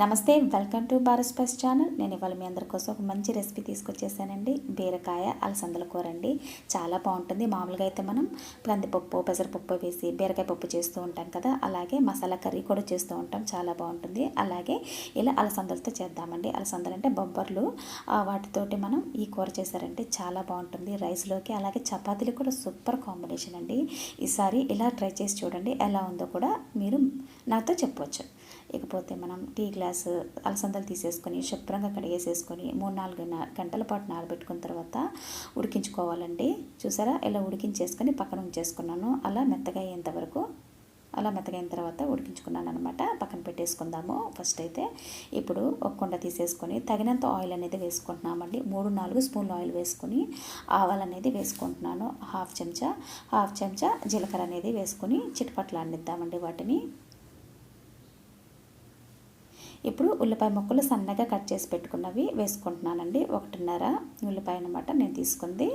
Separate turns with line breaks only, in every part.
నమస్తే welcome to Bharat spice channel. నేను ఇవాళ మీ అందరి కోసం ఒక మంచి రెసిపీ తీసుకొచ్చేసానండి. బీరకాయ అలసందల కూర అండి. చాలా బాగుంటుంది. మామూలుగా అయితే మనం కందిపప్పు పెసరపప్పు వేసి బీరకాయ పప్పు చేస్తూ ఉంటాం కదా. అలాగే మసాలా కర్రీ కూడా చేస్తూ ఉంటాం. చాలా బాగుంటుంది. అలాగే ఇలా అలసందలతో చేద్దామండి. అలసందలు అంటే బొబ్బర్లు. వాటితోటి మనం ఈ కూర చేశారంటే చాలా బాగుంటుంది. రైస్లోకి అలాగే చపాతీలు కూడా సూపర్ కాంబినేషన్ అండి. ఈసారి ఇలా ట్రై చేసి చూడండి. ఎలా ఉందో కూడా మీరు నాతో చెప్పవచ్చు ఇకపోతే మనం టీ గ్లాస్ అలసందలు తీసేసుకొని శుభ్రంగా కడిగేసేసుకొని మూడు నాలుగు గంటల పాటు నానబెట్టుకున్న తర్వాత ఉడికించుకోవాలండి. చూసారా? ఇలా ఉడికించేసుకొని పక్కన ఉంచేసుకున్నాను. అలా మెత్తగా అయ్యేంత వరకు అలా మెత్తగైన తర్వాత ఉడికించుకున్నాను అనమాట పక్కన పెట్టేసుకుందాము ఫస్ట్ అయితే ఇప్పుడు ఒక కొండ తీసేసుకొని తగినంత ఆయిల్ అనేది వేసుకుంటున్నామండి. మూడు నాలుగు స్పూన్లు ఆయిల్ వేసుకొని ఆవాలు అనేది వేసుకుంటున్నాను. హాఫ్ చెంచా హాఫ్ చెంచా జీలకర్ర అనేది వేసుకొని చిటపట్లాడిద్దామండి వాటిని. ఇప్పుడు ఉల్లిపాయ ముక్కలు సన్నగా కట్ చేసి పెట్టుకున్నవి వేసుకుంటున్నానండి. ఒకటిన్నర ఉల్లిపాయ అనమాట నేను తీసుకుంది.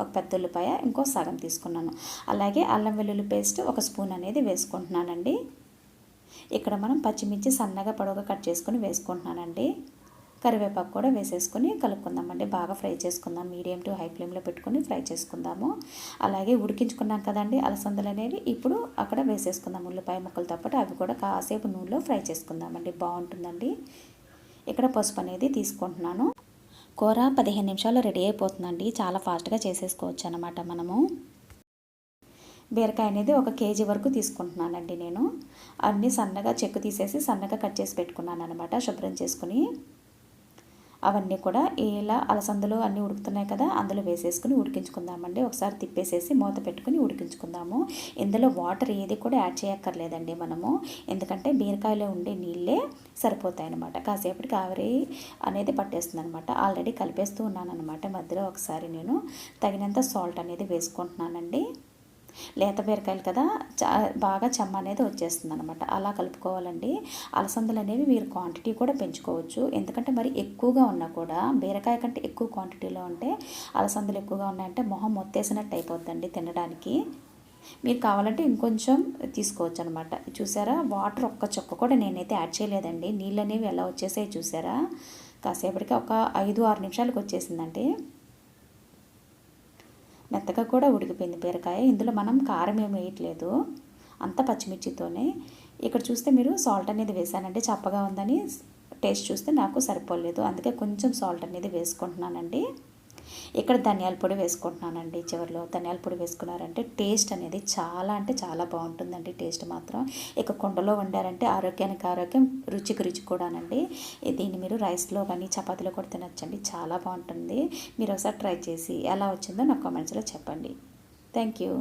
ఒక పెద్ద ఉల్లిపాయ ఇంకో సగం తీసుకున్నాను. అలాగే అల్లం వెల్లుల్లి పేస్ట్ ఒక స్పూన్ అనేది వేసుకుంటున్నానండి. ఇక్కడ మనం పచ్చిమిర్చి సన్నగా పొడవుగా కట్ చేసుకుని వేసుకుంటున్నానండి. కరివేపాకు కూడా వేసేసుకొని కలుపుకుందామండి. బాగా ఫ్రై చేసుకుందాం. మీడియం టు హై ఫ్లేమ్లో పెట్టుకొని ఫ్రై చేసుకుందాము. అలాగే ఉడికించుకున్నాం కదండి అలసందలు అనేవి. ఇప్పుడు అక్కడ వేసేసుకుందాం ఉల్లిపాయ ముక్కలతో పాటు. అవి కూడా కాసేపు నూనెలో ఫ్రై చేసుకుందామండి. బాగుంటుందండి. ఇక్కడ పసుపు అనేది తీసుకుంటున్నాను. కూర పదిహేను నిమిషాలు రెడీ అయిపోతుందండి. చాలా ఫాస్ట్గా చేసేసుకోవచ్చు అనమాట మనము. బీరకాయ అనేది ఒక కేజీ వరకు తీసుకుంటున్నానండి నేను. అన్నీ సన్నగా చెక్కు తీసేసి సన్నగా కట్ చేసి పెట్టుకున్నాను అనమాట శుభ్రం చేసుకుని అవన్నీ కూడా ఇలా అలసందలు అన్నీ ఉడుకుతున్నాయి కదా అందులో వేసేసుకుని ఉడికించుకుందామండి. ఒకసారి తిప్పేసేసి మూత పెట్టుకుని ఉడికించుకుందాము. ఇందులో వాటర్ ఏది కూడా యాడ్ చేయక్కర్లేదండి మనము. ఎందుకంటే బీరకాయలో ఉండే నీళ్ళే సరిపోతాయి అనమాట కాసేపటికి ఆవిరి అనేది పట్టేస్తుంది అనమాట ఆల్రెడీ కలిపేస్తూ ఉన్నాను అనమాట మధ్యలో ఒకసారి నేను తగినంత సాల్ట్ అనేది వేసుకుంటున్నానండి. లేత బీరకాయలు కదా బాగా చెమ్మ అనేది వచ్చేస్తుంది అనమాట అలా కలుపుకోవాలండి. అలసందలు అనేవి మీరు క్వాంటిటీ కూడా పెంచుకోవచ్చు. ఎందుకంటే మరి ఎక్కువగా ఉన్నా కూడా బీరకాయ కంటే ఎక్కువ క్వాంటిటీలో ఉంటే అలసందలు ఎక్కువగా ఉన్నాయంటే మొహం మొత్తేసినట్టు అయిపోద్దండి తినడానికి. మీరు కావాలంటే ఇంకొంచెం తీసుకోవచ్చు అనమాట చూసారా? వాటర్ ఒక్క చొక్క కూడా నేనైతే యాడ్ చేయలేదండి. నీళ్ళు అనేవి ఎలా వచ్చేసాయి చూసారా? కాసేపటికి ఒక ఐదు ఆరు నిమిషాలకు వచ్చేసిందండి. మెత్తగా కూడా ఉడికిపోయింది బీరకాయ. ఇందులో మనం కారం ఏమి వేయట్లేదు. అంత పచ్చిమిర్చితోనే. ఇక్కడ చూస్తే మీరు సాల్ట్ అనేది వేసానండి. చప్పగా ఉందని టేస్ట్ చూస్తే నాకు సరిపోలేదు. అందుకే కొంచెం సాల్ట్ అనేది వేసుకుంటున్నానండి. ఇక్కడ ధనియాల పొడి వేసుకుంటున్నానండి చివరిలో. ధనియాల పొడి వేసుకున్నారంటే టేస్ట్ అనేది చాలా అంటే చాలా బాగుంటుందండి టేస్ట్ మాత్రం. ఇక కుండలో వండారంటే ఆరోగ్యానికి ఆరోగ్యం రుచికి రుచి కూడానండి. దీన్ని మీరు రైస్లో కానీ చపాతీలో కూడా తినచ్చండి. చాలా బాగుంటుంది. మీరు ఒకసారి ట్రై చేసి ఎలా వచ్చిందో నాకు కామెంట్స్లో చెప్పండి. Thank you.